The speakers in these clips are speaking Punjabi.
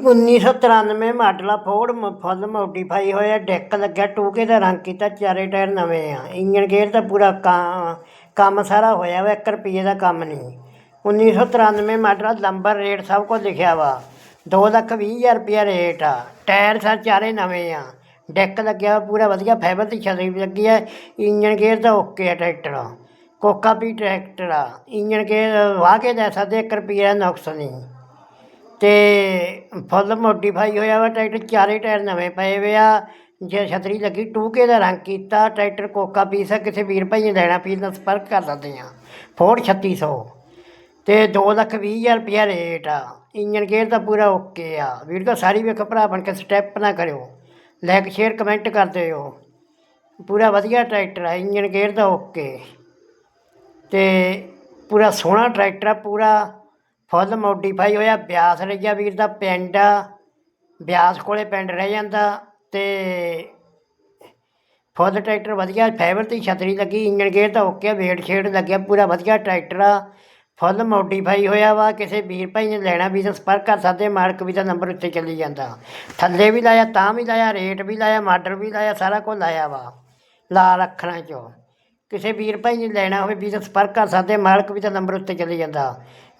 1993 ਮਾਡਲ ਆ ਫੋਰਡ ਮ- ਫੁੱਲ ਮੋਡੀਫਾਈ ਹੋਇਆ ਡੈਕ ਲੱਗਿਆ, ਟੂਕੇ ਦਾ ਰੰਗ ਕੀਤਾ, ਚਾਰੇ ਟਾਇਰ ਨਵੇਂ ਆ। ਇੰਜਨ ਗੇਅਰ ਦਾ ਪੂਰਾ ਕਾ- ਕੰਮ ਸਾਰਾ ਹੋਇਆ ਵਾ 1 ਰੁਪਈਏ ਦਾ ਕੰਮ ਨਹੀਂ। 1993 ਮਾਡਲ ਆ ਨੰਬਰ ਰੇਟ ਸਭ ਕੁਝ ਲਿਖਿਆ ਵਾ। ਦੋ ਲੱਖ ਵੀਹ ਹਜ਼ਾਰ ਰੁਪਇਆ ਰੇਟ ਆ। ਟਾਇਰ ਸਰ ਚਾਰੇ ਨਵੇਂ ਆ। ਡੈਕ ਲੱਗਿਆ ਵਾ ਪੂਰਾ ਵਧੀਆ ਫਾਈਬਰ ਦੀ ਛਤਰੀ ਵੀ ਲੱਗੀ ਆ। ਇੰਜਨ ਗੇਅਰ ਦਾ ਓਕੇ ਆ ਟਰੈਕਟਰ ਕੋਕਾ ਵੀ ਟਰੈਕਟਰ ਆ। ਇੰਜਨ ਗੇਅਰ ਵਾਹ ਕੇ ਦੇ ਸਕਦੇ 1 ਰੁਪਏ ਦਾ ਨੁਕਸ ਨਹੀਂ। ਅਤੇ ਫੁੱਲ ਮੋਡੀਫਾਈ ਹੋਇਆ ਵਾ, ਟਰੈਕਟਰ ਚਾਰੇ ਟਾਇਰ ਨਵੇਂ ਪਏ ਵੇ ਆ। ਜੇ ਛਤਰੀ ਲੱਗੀ ਟੂਕੇ ਦਾ ਰੰਗ ਕੀਤਾ, ਟਰੈਕਟਰ ਕੋਕਾ ਪੀਸ ਆ, ਕਿਸੇ ਵੀਰ ਭਾਈ ਨੇ ਲੈਣਾ ਪੀਸ ਨਾਲ ਸੰਪਰਕ ਕਰ ਸਕਦੇ ਆ। ਫੋਰਡ 3600 ਤੇ ਦੋ ਲੱਖ ਵੀਹ ਹਜ਼ਾਰ ਰੁਪਇਆ ਰੇਟ ਆ। ਇੰਜਨ ਗੇਅਰ ਦਾ ਪੂਰਾ ਓਕੇ ਆ। ਵੀਡੀਓ ਸਾਰੀ ਵੇਖੋ ਭਰਾ, ਬਣ ਕੇ ਸਟੈਪ ਨਾ ਕਰਿਓ। ਲਾਈਕ ਸ਼ੇਅਰ ਕਮੈਂਟ ਕਰ ਦਿਓ ਪੂਰਾ ਵਧੀਆ ਟਰੈਕਟਰ ਆ ਇੰਜਨ ਗੇਅਰ ਦਾ ਓਕੇ ਅਤੇ ਪੂਰਾ ਸੋਹਣਾ ਟਰੈਕਟਰ ਆ, ਪੂਰਾ ਫੁੱਲ ਮੋਡੀਫਾਈ ਹੋਇਆ। ਬਿਆਸ ਰਈਆ ਵੀਰ ਦਾ ਪਿੰਡ ਆ। ਬਿਆਸ ਕੋਲੇ ਪਿੰਡ ਰਹਿ ਜਾਂਦਾ ਤੇ ਫੁੱਲ ਟਰੈਕਟਰ ਵਧੀਆ ਫਾਈਬਰ 'ਤੇ ਛਤਰੀ ਲੱਗੀ। ਇੰਜਣ ਗੇਅਰ ਤਾਂ ਓਕੇ ਵੇਟ ਸ਼ੇਡ ਲੱਗਿਆ, ਪੂਰਾ ਵਧੀਆ ਟਰੈਕਟਰ ਆ। ਫੁੱਲ ਮੋਡੀਫਾਈ ਹੋਇਆ ਵਾ, ਕਿਸੇ ਵੀਰ ਭਾਈ ਨੇ ਲੈਣਾ ਵੀ ਤਾਂ ਸੰਪਰਕ ਕਰ ਸਕਦੇ ਮਾਲਕ ਵੀ ਦਾ ਨੰਬਰ ਉੱਤੇ ਚੱਲੀ ਜਾਂਦਾ। ਥੱਲੇ ਵੀ ਲਾਇਆ, ਤਾਂ ਵੀ ਲਾਇਆ ਰੇਟ ਵੀ ਲਾਇਆ ਮਾਡਲ ਵੀ ਲਾਇਆ, ਸਾਰਾ ਕੁਝ ਲਾਇਆ ਵਾ। ਲਾਲ ਅੱਖਰਾਂ 'ਚੋਂ। ਕਿਸੇ ਵੀਰ ਭਾਈ ਨੇ ਲੈਣਾ ਹੋਵੇ ਵੀ ਤਾਂ ਸੰਪਰਕ ਕਰ ਸਕਦੇ, ਮਾਲਕ ਵੀ ਤਾਂ ਨੰਬਰ ਉੱਤੇ ਚਲੇ ਜਾਂਦਾ।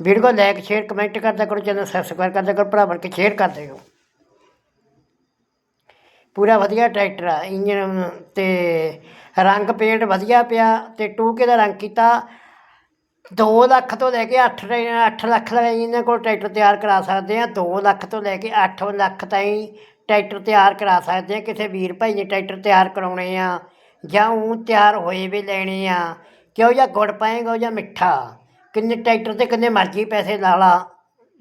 ਵੀਡੀਓ ਲਾਈਕ ਸ਼ੇਅਰ ਕਮੈਂਟ ਕਰਦਾ ਕਰੋ, ਚੈਨਲ ਸਬਸਕ੍ਰਾਈਬ ਕਰਦਾ ਕਰੋ ਭਰਾ ਬਣ ਕੇ ਸ਼ੇਅਰ ਕਰ ਦਿਓ ਪੂਰਾ ਵਧੀਆ ਟਰੈਕਟਰ ਆ ਇੰਜਨ ਤੇ ਰੰਗ ਪੇਂਟ ਵਧੀਆ ਪਿਆ ਤੇ ਟੂਕੇ ਦਾ ਰੰਗ ਕੀਤਾ। 2 ਲੱਖ ਤੋਂ ਲੈ ਕੇ 8 8 ਲੱਖ ਦਾ ਇਹਨਾਂ ਕੋਲ ਟਰੈਕਟਰ ਤਿਆਰ ਕਰਾ ਸਕਦੇ ਆ। 2 ਲੱਖ ਤੋਂ ਲੈ ਕੇ 8 ਲੱਖ ਤਾਈਂ ਟਰੈਕਟਰ ਤਿਆਰ ਕਰਾ ਸਕਦੇ ਆ। ਕਿਸੇ ਵੀਰ ਭਾਈ ਨੇ ਟਰੈਕਟਰ ਤਿਆਰ ਕਰਾਉਣੇ ਆ। ਜਾਂ ਉਹ ਤਿਆਰ ਹੋਏ ਵੀ ਲੈਣੇ ਆ, ਕਿਹੋ ਜਿਹਾ ਗੁੜ ਪਾਏਗਾ, ਉਹ ਜਾਂ ਮਿੱਠਾ? ਕਿੰਨੇ ਟਰੈਕਟਰ ਤੇ ਕਿੰਨੇ ਮਰਜ਼ੀ ਪੈਸੇ ਲਾ ਲਾ।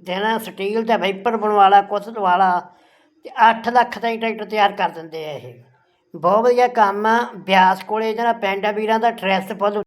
ਦੇਣਾ ਸਟੀਲ ਦਾ ਵਾਈਪਰ ਬਣਵਾ ਲਾ, ਕੁਛ ਦਵਾ ਲਾ। ਤੇ 8 ਲੱਖ ਤਾਈਂ ਟਰੈਕਟਰ ਤਿਆਰ ਕਰ ਦਿੰਦੇ ਆ ਇਹ। ਬਹੁਤ ਵਧੀਆ ਕੰਮ ਆ। ਬਿਆਸ ਕੋਲੇ ਜਿਹੜਾ ਪਿੰਡ ਆ, ਵੀਰਾਂ ਦਾ ਟਰੈਸ ਫੁੱਲ